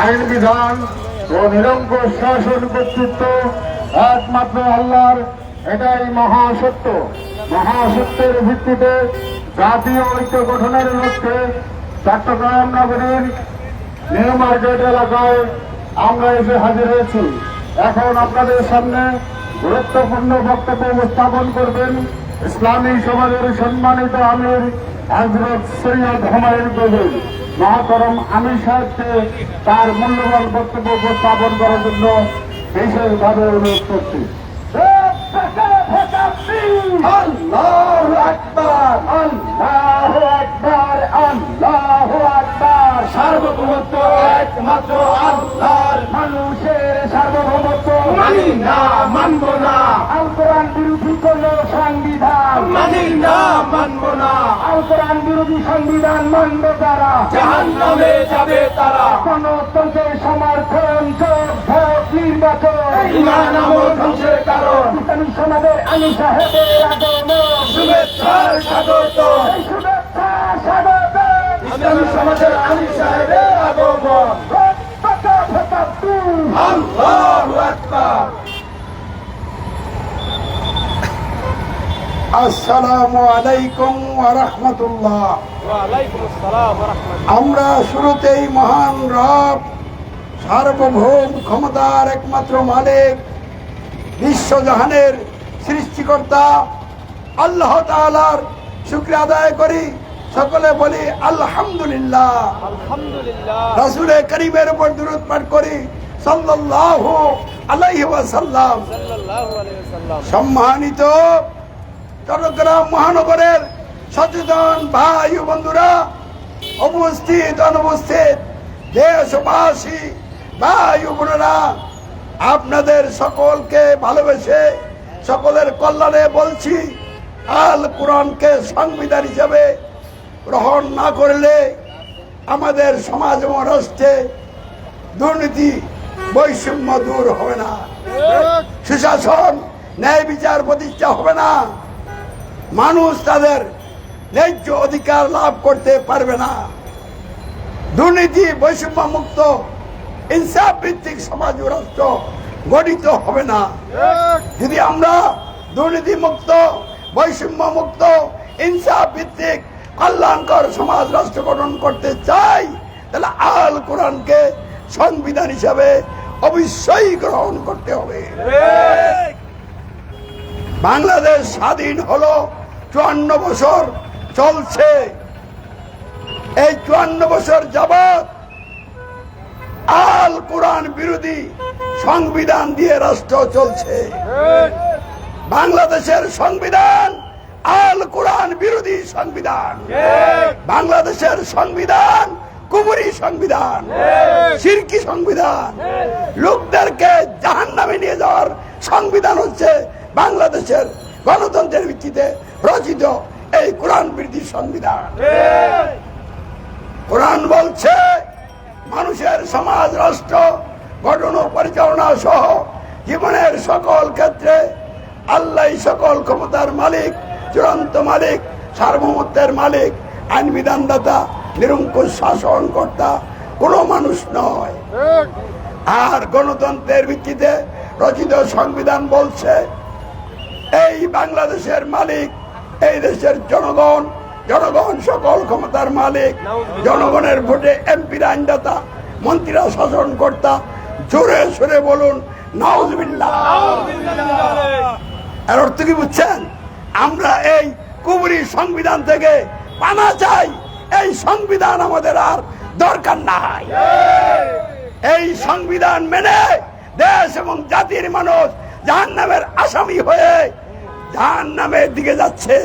আইন বিধান ও নিরঙ্কুশ শাসন কর্তৃত্ব, একমাত্র আল্লাহর, এটাই মহাসত্য। মহাসত্যের ভিত্তিতে জাতীয় ঐক্য গঠনের লক্ষ্যে চট্টগ্রাম নগরীর নিউ মার্কেট এলাকায় আমরা এসে হাজির হয়েছি। এখন আপনাদের সামনে গুরুত্বপূর্ণ বক্তব্য উপস্থাপন করবেন ইসলামী সমাজের সম্মানিত আমির হজরত সৈয়দ হুমায়ুন কবির মহাতরম আমির সাহেবকে তার মূল্যবান বক্তব্য উপস্থাপন করার জন্য বিশেষভাবে অনুরোধ করছি। সার্বভৌমত্ব একমাত্র আল্লাহর মানুষের মানি না মানব না। আল কোরআন বিরোধী কোন সংবিধান। মানি না মানব না। আল কোরআন বিরোধী সংবিধান মানব তারা। জাহান নামে যাবে তারা। গণতন্ত্রের সমর্থন যোগ ভোট নির্বাচন। ইমান আমল ধ্বংসের কারণ। ইসলামী সমাজের আলী সাহেবের আগমন। শুভেচ্ছার স্বাগত। শুভেচ্ছা স্বাগত। ইসলামী সমাজের আলী সাহেবের আগমন। আসসালামু আলাইকুম রহমতুল্লাহ। আমরা শুরুতেই মহান রব সার্বভৌম ক্ষমতার একমাত্র মালিক বিশ্বজাহানের সৃষ্টিকর্তা আল্লাহ তাআলার শুক্রিয়া আদায় করি সকলে বলি আলহামদুলিল্লাহ। আলহামদুলিল্লাহ। রাসূলে করিমের উপর দূরত পাঠ করি সাল্লাল্লাহু আলাইহি ওয়াসাল্লাম। সম্মানিত চট্টগ্রাম মহানগরের সচেতন ভাই ও বন্ধুরা উপস্থিত অনুপস্থিত দেশবাসী ভাই ও বোনেরা আপনাদের সকলকে ভালোবেসে সকলের কল্যাণে বলছি আল কোরআনকে সংবিধান হিসেবে গ্রহণ না করলে আমাদের সমাজ এবং রাষ্ট্রে দুর্নীতি বৈষম্য দূর হবে না। সুশাসন, ন্যায় বিচার প্রতিষ্ঠা হবে না। মানুষ তাদের ন্যায্য অধিকার লাভ করতে পারবে না। দুর্নীতি, বৈষম্য মুক্ত, ইনসাফ ভিত্তিক সমাজ রাষ্ট্র গঠিত হবে না। যদি আমরা দুর্নীতি মুক্ত, বৈষম্য মুক্ত, ইনসাফ ভিত্তিক, কল্যাণকর সমাজ রাষ্ট্র গঠন করতে চাই, তাহলে আল কোরআনকে সংবিধান হিসাবে অবশ্যই গ্রহণ করতে হবে। বাংলাদেশ স্বাধীন হলো, চুয়ান্ন বছর চলছে। এই চুয়ান্ন বছর যাবৎ আল কোরআন বিরোধী সংবিধান দিয়ে রাষ্ট্র চলছে। বাংলাদেশের সংবিধান আল কোরআন বিরোধী সংবিধান। বাংলাদেশের সংবিধান কুবুরি সংবিধান সিরকি সংবিধান। লোকদেরকে জাহান নামে নিয়ে যাওয়ার সংবিধান হচ্ছে বাংলাদেশের গণতন্ত্রের ভিত্তিতে রচিত এই কোরআন বিরোধী সংবিধান। কোরআন বলছে মানুষের সমাজ রাষ্ট্র গঠন ও পরিচালনা সহ জীবনের সকল ক্ষেত্রে আল্লাহ সকল ক্ষমতার মালিক চূড়ান্ত মালিক সার্বভৌমত্বের মালিক আইন বিধানদাতা নিরঙ্কুশ শাসন কর্তা কোনো মানুষ নয়। আর গণতন্ত্রের ভিত্তিতে রচিত সংবিধান বলছে এই বাংলাদেশের মালিক এই দেশের জনগণ জনগণ সকল ক্ষমতার মালিক জনগণের ভোটে এমপির আইনদাতা মন্ত্রীরা শাসন কর্তা জোরে সরে বলুন নাউজবিল্লাহ। এর অর্থ কি বুঝছেন? আমরা এই কুবুরি সংবিধান থেকে পানা চাই। এই সংবিধান আমাদের আর দরকার নাই। এই সংবিধান মেনে দেশ এবং জাতির মানুষ জাহান নামের আসামি হয়ে জাহান নামের দিকে যাচ্ছে।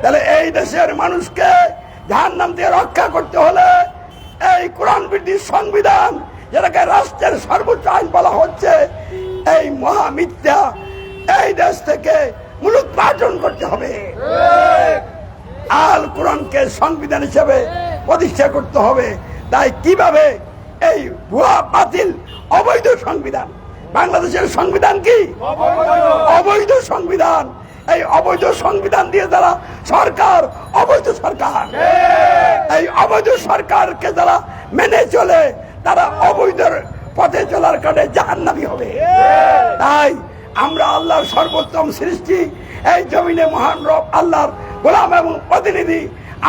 তাহলে এই দেশের মানুষকে জাহান নাম দিয়ে রক্ষা করতে হলে এই কোরআন বৃদ্ধির সংবিধান, যেটাকে রাষ্ট্রের সর্বোচ্চ আইন বলা হচ্ছে, এই মহামিথ্যা এই দেশ থেকে মূলোৎপাটন করতে হবে। আল কোরআনকে সংবিধান হিসেবে প্রতিষ্ঠা করতে হবে। তাই কীভাবে এই ভুয়া, বাতিল, অবৈধ সংবিধান, বাংলাদেশের সংবিধান কি? অবৈধ সংবিধান। এই অবৈধ সংবিধান দিয়ে যারা সরকার, অবৈধ সরকার। এই অবৈধ সরকারকে যারা মেনে চলে, তারা অবৈধ পথে চলার কারণে জাহান্নামি হবে। তাই আমরা আল্লাহর সর্বোত্তম সৃষ্টি, এই জমিনে মহান রব আল্লাহর গোলাম এবং প্রতিনিধি,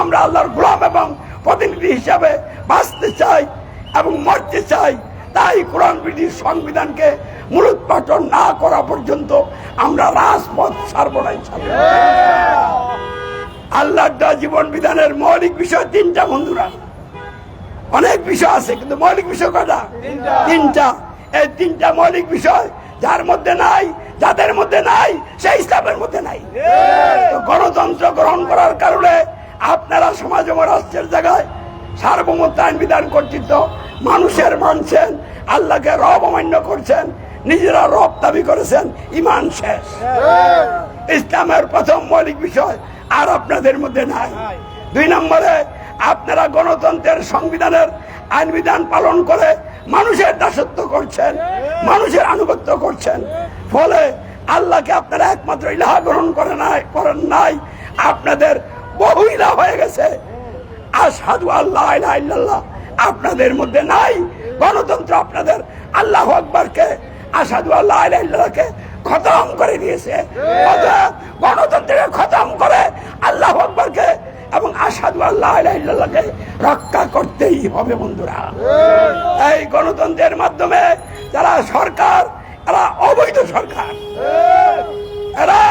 আমরা আল্লাহর গোলাম এবং প্রতিনিধি হিসাবে বাঁচতে চাই এবং মরতে চাই। তাই কোরআন বিধির সংবিধানকে মূলোৎপাটন না করা পর্যন্ত আমরা রাজপথ ছাড়ব না দেওয়া জীবন বিধানের মৌলিক বিষয় তিনটা বন্ধুরা। অনেক বিষয় আছে, কিন্তু মৌলিক বিষয় কটা তিনটা। এই তিনটা মৌলিক বিষয় যার মধ্যে নাই যাদের মধ্যে নাই সেই ইসলামের মধ্যে নাই। তো গণতন্ত্র গ্রহণ করার কারণে আপনারা সমাজ ও রাষ্ট্রের জায়গায় সার্বভৌমত্ব আইন বিধান কর্তৃত্ব মানুষের মানছেন আল্লাহকে রব অমান্য করছেন নিজেরা রব দাবি করেছেন ইমান শেষ। ইসলামের প্রথম মৌলিক বিষয় আর আপনাদের মধ্যে নাই। দুই নম্বরে আপনারা গণতন্ত্রের সংবিধানের আইন বিধান পালন করে মানুষের দাসত্ব করছেন, মানুষের আনুগত্য করছেন। ফলে আল্লাহকে আপনারা একমাত্র ইলাহা গ্রহণ করে নাই, করেন নাই। আপনাদের বহু ইলাহ হয়ে গেছে। আসাদু আল্লাহ ইল্লাল্লাহ। আপনাদের মধ্যে নাই। গণতন্ত্র আপনাদের আল্লাহ আকবরকে আসাদু আল্লাহ ইল্লাল্লাহকে খতম করে দিয়েছে। গণতন্ত্রকে খতম করে আল্লাহ আকবরকে এবং আসাদু আল্লাহ ইলাহা রক্ষা করতেই হবে, বন্ধুরা। এই গণতন্ত্রের মাধ্যমে যারা সরকার, এরা অবৈধ সরকার। এরা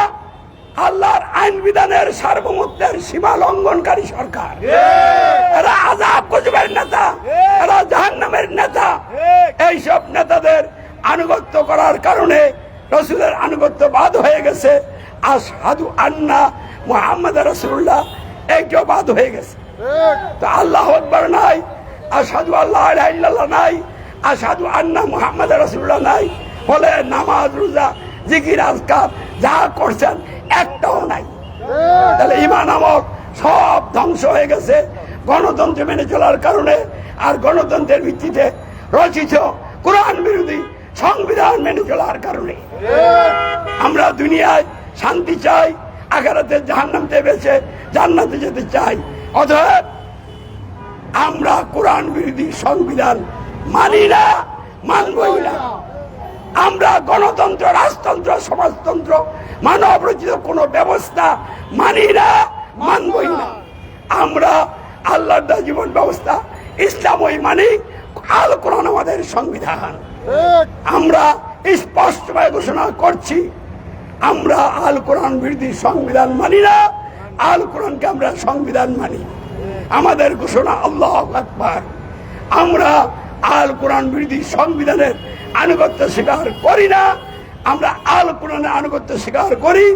আল্লাহর আইন বিধানের সার্বভৌমত্বের সীমা লঙ্ঘনকারী সরকার। এরা আজাব গজবের নেতা, এরা জাহান্নামের নেতা। এইসব নেতাদের আনুগত্য করার কারণে রসুলের আনুগত্য বাদ হয়ে গেছে। আর সাধু আন্না মোহাম্মদ রসুল্লাহ এইটাও বাদ হয়ে গেছে। তো আল্লাহ আকবর নাই আর সাধু আল্লাহ ইলাহা নাই আর সাধু আন্না মোহাম্মদ রসুল্লাহ নাই। ফলে নামাজ, রোজা, জিকির, আজকার যা করছেন একটাও নাই। তাহলে ইমান আমল সব ধ্বংস হয়ে গেছে। গণতন্ত্র মেনে চলার কারণে আর গণতন্ত্রের ভিত্তিতে রচিত কোরআন বিরোধী সংবিধান মেনে চলার কারণে। আমরা দুনিয়ায় শান্তি চাই আগারাতে জাহান্নামতে বেছে জান্নাতে যেতে চাই। অতএব আমরা কোরআন বিরোধী সংবিধান মানি না মানবই না। আমরা গণতন্ত্র রাজতন্ত্র সমাজতন্ত্র মানব রচিত কোন ব্যবস্থা মানি না মানবই না। আমরা আল্লাহর জীবন ব্যবস্থা ইসলামই মানি আল কোরআন আমাদের সংবিধান। আমরা স্পষ্টভাবে ঘোষণা করছি আমরা আল কোরআন বিরোধী সংবিধান মানি না, আল কোরআনকে আমরা সংবিধান মানি। আমাদের ঘোষণা আল্লাহ আকবার। আমরা আল কোরআন বিরোধী সংবিধানের আনুগত্য স্বীকার করি না, আমরা আল কোরআনের আনুগত্য স্বীকার করি।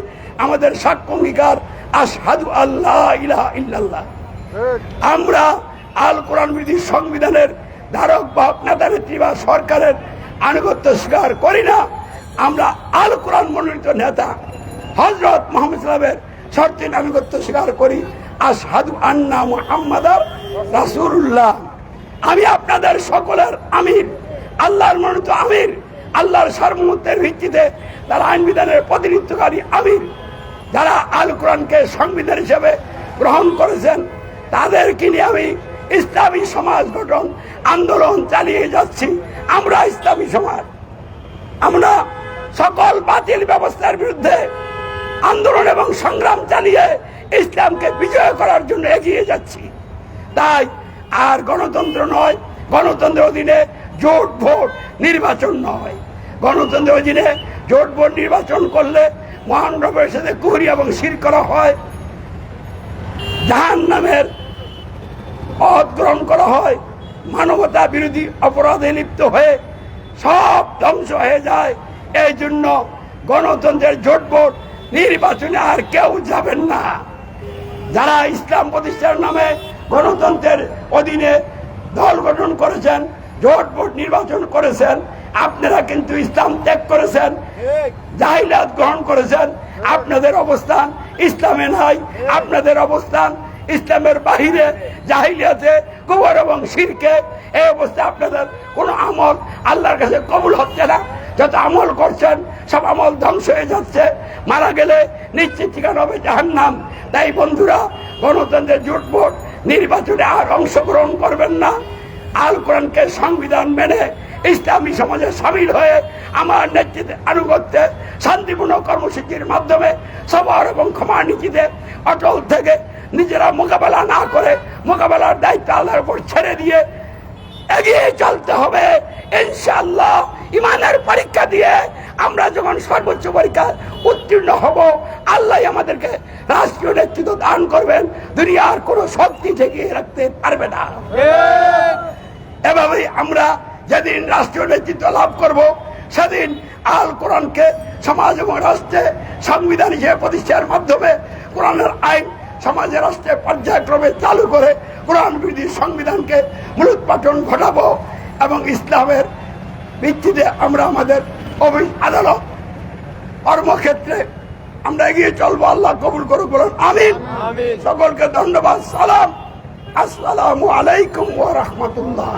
আমাদের সাক্ষ্য অঙ্গীকার আসাদু আল্লাহ ইলাহা ইল্লাল্লাহ। আমরা আল কোরআন বিরোধী সংবিধানের ধারক বাহক নেতা নেত্রী বা সরকারের আনুগত্য স্বীকার করি না আমরা আল কোরআন মনোনীত নেতা হজরত মোহাম্মদ সাহেবের শর্তের আনুগত্য স্বীকার করি আর সাধু আন্না মোহাম্মদ রাসুল্লাহ আমি আপনাদের সকলের আমির, আল্লাহর মনোনীত আমির, আল্লাহর সার্বমত্বের ভিত্তিতে তারা আইন বিধানের প্রতিনিধিত্বকারী আমির, যারা আল কোরআনকে সংবিধান হিসেবে গ্রহণ করেছেন, তাদেরকে নিয়ে আমি ইসলামী সমাজ গঠন, আন্দোলন চালিয়ে যাচ্ছি। আমরা ইসলামী সমাজ। আমরা সকল বাতিল ব্যবস্থার বিরুদ্ধে আন্দোলন এবং সংগ্রাম চালিয়ে ইসলামকে বিজয় করার জন্য এগিয়ে যাচ্ছি। তাই আর গণতন্ত্র নয়, গণতন্ত্রের অধীনে জোট ভোট নির্বাচন নয়। গণতন্ত্রের অধীনে জোট ভোট নির্বাচন করলে মহান রবের সাথে কুহরি এবং শির করা হয়। জাহান নামের পথ গ্রহণ করা হয়। মানবতা বিরোধী অপরাধে লিপ্ত হয়ে সব ধ্বংস হয়ে যায়। এই জন্য গণতন্ত্রের জোট ভোট নির্বাচনে আর কেউ যাবেন না। যারা ইসলাম প্রতিষ্ঠার নামে গণতন্ত্রের অধীনে দল গঠন করেছেন জোট ভোট নির্বাচন করেছেন, আপনারা কিন্তু ইসলাম ত্যাগ করেছেন, জাহিলাত গ্রহণ করেছেন। আপনাদের অবস্থান ইসলামে নাই, আপনাদের অবস্থান ইসলামের বাহিরে জাহিলিয়াতে গোবর এবং শিরকে, এই অবস্থায় আপনাদের কোনো আমল আল্লাহর কাছে কবুল হচ্ছে না। যত আমল করছেন, সব আমল ধ্বংস হয়ে যাচ্ছে। মারা গেলে নিশ্চিত ঠিকানা হবে জাহান্নাম। তাই বন্ধুরা, গণতন্ত্রের জোট ভোট নির্বাচনে আর অংশগ্রহণ করবেন না। আল কোরআনকে সংবিধান মেনে ইসলামী সমাজে সামিল হয়ে আমার নেতৃত্বে আনুগত্যে শান্তিপূর্ণ কর্মসূচির মাধ্যমে সবার এবং ক্ষমা নীতিতে অটল থেকে নিজেরা মোকাবেলা না করে মোকাবেলার দায়িত্ব আল্লাহর উপর ছেড়ে দিয়ে এগিয়ে চলতে হবে। ইনশাল্লাহ ইমানের পরীক্ষা দিয়ে আমরা যখন সর্বোচ্চ পরীক্ষা উত্তীর্ণ হব, আল্লাহ আমাদেরকে রাষ্ট্রীয় নেতৃত্ব দান করবেন। দুনিয়ার কোনো শক্তি ঠেকিয়ে রাখতে পারবে না। এভাবেই আমরা যেদিন রাষ্ট্রীয় নেতৃত্ব লাভ করব, সেদিন আল কোরআনকে সমাজ এবং রাষ্ট্রে সংবিধান হিসেবে প্রতিষ্ঠার মাধ্যমে কোরআনের আইন সমাজে রাষ্ট্রে পর্যায়ক্রমে চালু করে কোরআন বিধি সংবিধানকে মূলোৎপাটন ঘটাব এবং ইসলামের ভিত্তিতে আমরা আমাদের অভিজ আদালত কর্মক্ষেত্রে আমরা এগিয়ে চলবো। আল্লাহ কবুল করুক বলুন আমি সকলকে ধন্যবাদ সালাম। আসসালামু আলাইকুম ও রহমতুল্লাহ।